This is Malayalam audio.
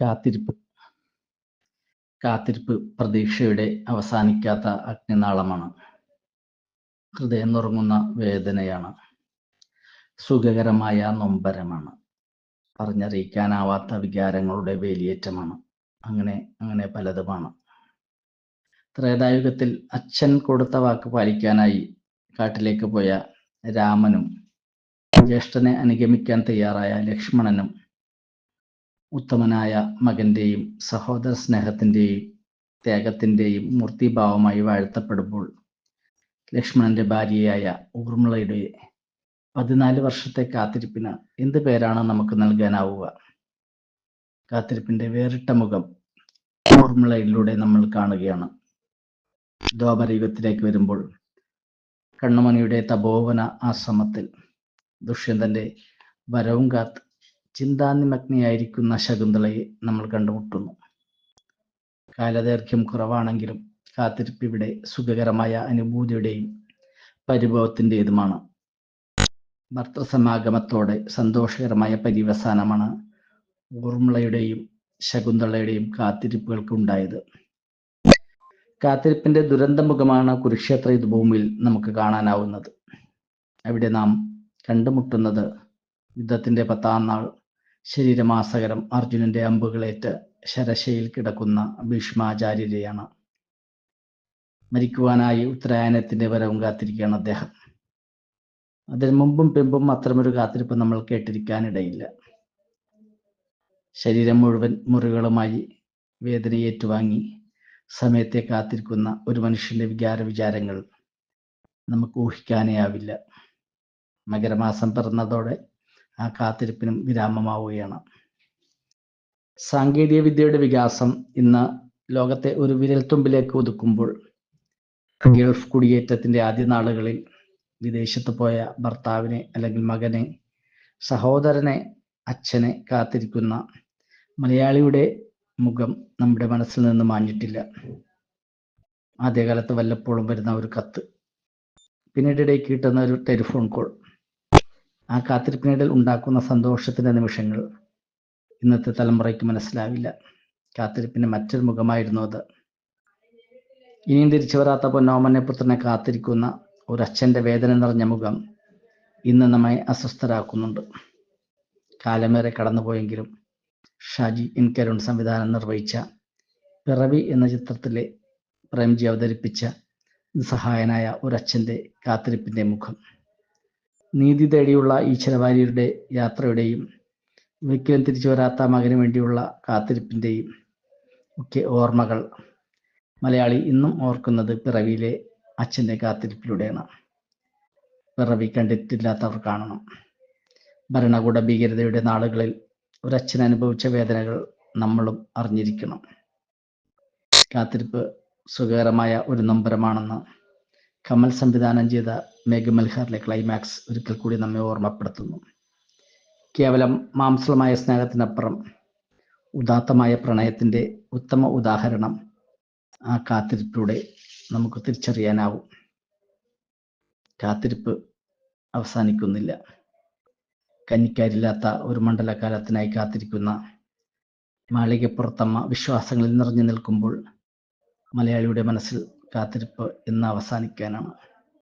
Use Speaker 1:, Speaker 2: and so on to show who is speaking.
Speaker 1: കാത്തിരിപ്പ്. കാത്തിരിപ്പ് പ്രതീക്ഷയുടെ അവസാനിക്കാത്ത അഗ്നിനാളമാണ്. ഹൃദയം നുറങ്ങുന്ന വേദനയാണ്. സുഖകരമായ നൊമ്പരമാണ്. പറഞ്ഞറിയിക്കാനാവാത്ത വികാരങ്ങളുടെ വേലിയേറ്റമാണ്. അങ്ങനെ അങ്ങനെ പലതുമാണ്. ത്രേതായുഗത്തിൽ അച്ഛൻ കൊടുത്ത വാക്ക് പാലിക്കാനായി കാട്ടിലേക്ക് പോയ രാമനും ജ്യേഷ്ഠനെ അനുഗമിക്കാൻ തയ്യാറായ ലക്ഷ്മണനും ഉത്തമനായ മകന്റെയും സഹോദര സ്നേഹത്തിന്റെയും ത്യാഗത്തിന്റെയും മൂർത്തിഭാവമായി വാഴ്ത്തപ്പെടുമ്പോൾ ലക്ഷ്മണന്റെ ഭാര്യയായ ഊർമിളയുടെ പതിനാല് വർഷത്തെ കാത്തിരിപ്പിന് എന്ത് പേരാണ് നമുക്ക് നൽകാനാവുക? കാത്തിരിപ്പിന്റെ വേറിട്ട മുഖം ഊർമിളയിലൂടെ നമ്മൾ കാണുകയാണ്. ദ്വാപരയുഗത്തിലേക്ക് വരുമ്പോൾ കണ്ണുമണിയുടെ തപോവന ആശ്രമത്തിൽ ദുഷ്യന്തന്റെ വരവും കാത്ത് ചിന്താനിമഗ്നയായിരിക്കുന്ന ശകുന്തളയെ നമ്മൾ കണ്ടുമുട്ടുന്നു. കാലദൈർഘ്യം കുറവാണെങ്കിലും കാത്തിരിപ്പ് ഇവിടെ സുഖകരമായ അനുഭൂതിയുടെയും പരിഭവത്തിന്റെതുമാണ്. ഭർത്തൃസമാഗമത്തോടെ സന്തോഷകരമായ പര്യവസാനമാണ് ഊർമിളയുടെയും ശകുന്തളയുടെയും കാത്തിരിപ്പുകൾക്ക് ഉണ്ടായത് കാത്തിരിപ്പിന്റെ ദുരന്തമുഖമാണ് കുരുക്ഷേത്ര യുദ്ധഭൂമിയിൽ നമുക്ക് കാണാനാവുന്നത്. അവിടെ നാം കണ്ടുമുട്ടുന്നത് യുദ്ധത്തിന്റെ പത്താം നാൾ ശരീരമാസകരം അർജുനന്റെ അമ്പുകളേറ്റ് ശരശയിൽ കിടക്കുന്ന ഭീഷ്മാചാര്യരെയാണ്. മരിക്കുവാനായി ഉത്തരായനത്തിന്റെ വരവും കാത്തിരിക്കുകയാണ് അദ്ദേഹം. അതിന് മുമ്പും പിമ്പും അത്തരമൊരു കാത്തിരിപ്പ് നമ്മൾ കേട്ടിരിക്കാനിടയില്ല. ശരീരം മുഴുവൻ മുറികളുമായി വേദന ഏറ്റുവാങ്ങി സമയത്തെ കാത്തിരിക്കുന്ന ഒരു മനുഷ്യന്റെ വികാര വിചാരങ്ങൾ നമുക്ക് ഊഹിക്കാനേ ആവില്ല. മകരമാസം പിറന്നതോടെ ആ കാത്തിരിപ്പിനും വിരാമമാവുകയാണ്. സാങ്കേതിക വിദ്യയുടെ വികാസം ഇന്ന് ലോകത്തെ ഒരു വിരൽത്തുമ്പിലേക്ക് ഒതുക്കുമ്പോൾ ഗൾഫ് കുടിയേറ്റത്തിന്റെ ആദ്യ നാളുകളിൽ വിദേശത്ത് പോയ ഭർത്താവിനെ അല്ലെങ്കിൽ മകനെ സഹോദരനെ അച്ഛനെ കാത്തിരിക്കുന്ന മലയാളിയുടെ മുഖം നമ്മുടെ മനസ്സിൽ നിന്ന് മാഞ്ഞിട്ടില്ല. ആദ്യകാലത്ത് വല്ലപ്പോഴും വരുന്ന ഒരു കത്ത്. പിന്നീട് കിട്ടുന്ന ഒരു ടെലിഫോൺ കോൾ. ആ കാത്തിരിപ്പിനിടയിൽ ഉണ്ടാക്കുന്ന സന്തോഷത്തിന്റെ നിമിഷങ്ങൾ ഇന്നത്തെ തലമുറയ്ക്ക് മനസ്സിലാവില്ല. കാത്തിരിപ്പിന്റെ മറ്റൊരു മുഖമായിരുന്നു അത്. ഇനിയും തിരിച്ചു വരാത്ത പൊന്നോമനെ പുത്രനെ കാത്തിരിക്കുന്ന ഒരച്ഛന്റെ വേദന നിറഞ്ഞ മുഖം ഇന്ന് നമ്മെ അസ്വസ്ഥരാക്കുന്നുണ്ട്. കാലമേറെ കടന്നുപോയെങ്കിലും ഷാജി ഇൻ കരുൺ സംവിധാനം നിർവഹിച്ച പിറവി എന്ന ചിത്രത്തിലെ പ്രേംജി അവതരിപ്പിച്ച നിസ്സഹായനായ ഒരച്ഛന്റെ കാത്തിരിപ്പിന്റെ മുഖം. നീതി തേടിയുള്ള ഈശ്വരവാര്യരുടെ യാത്രയുടെയും ഒരിക്കലും തിരിച്ചു വരാത്ത മകന് വേണ്ടിയുള്ള കാത്തിരിപ്പിന്റെയും ഒക്കെ ഓർമ്മകൾ മലയാളി ഇന്നും ഓർക്കുന്നത് പിറവിയിലെ അച്ഛന്റെ കാത്തിരിപ്പിലൂടെയാണ്. പിറവി കണ്ടിട്ടില്ലാത്തവർ കാണണം. ഭരണകൂട ഭീകരതയുടെ നാളുകളിൽ ഒരച്ഛൻ അനുഭവിച്ച വേദനകൾ നമ്മളും അറിഞ്ഞിരിക്കണം. കാത്തിരിപ്പ് സുഖകരമായ ഒരു നൊമ്പരമാണെന്ന് കമൽ സംവിധാനം ചെയ്ത മേഘമൽഹാറിലെ ക്ലൈമാക്സ് ഒരിക്കൽ കൂടി നമ്മെ ഓർമ്മപ്പെടുത്തുന്നു. കേവലം മാംസളമായ സ്നേഹത്തിനപ്പുറം ഉദാത്തമായ പ്രണയത്തിന്റെ ഉത്തമ ഉദാഹരണം ആ കാത്തിരിപ്പിലൂടെ നമുക്ക് തിരിച്ചറിയാനാവും. കാത്തിരിപ്പ് അവസാനിക്കുന്നില്ല. കന്നിക്കാരില്ലാത്ത ഒരു മണ്ഡലകാലത്തിനായി കാത്തിരിക്കുന്ന മാളികപ്പുറത്തമ്മ വിശ്വാസങ്ങളിൽ നിറഞ്ഞു നിൽക്കുമ്പോൾ മലയാളിയുടെ മനസ്സിൽ കാത്തിരിപ്പ് ഇന്ന് അവസാനിക്കാനാണ്.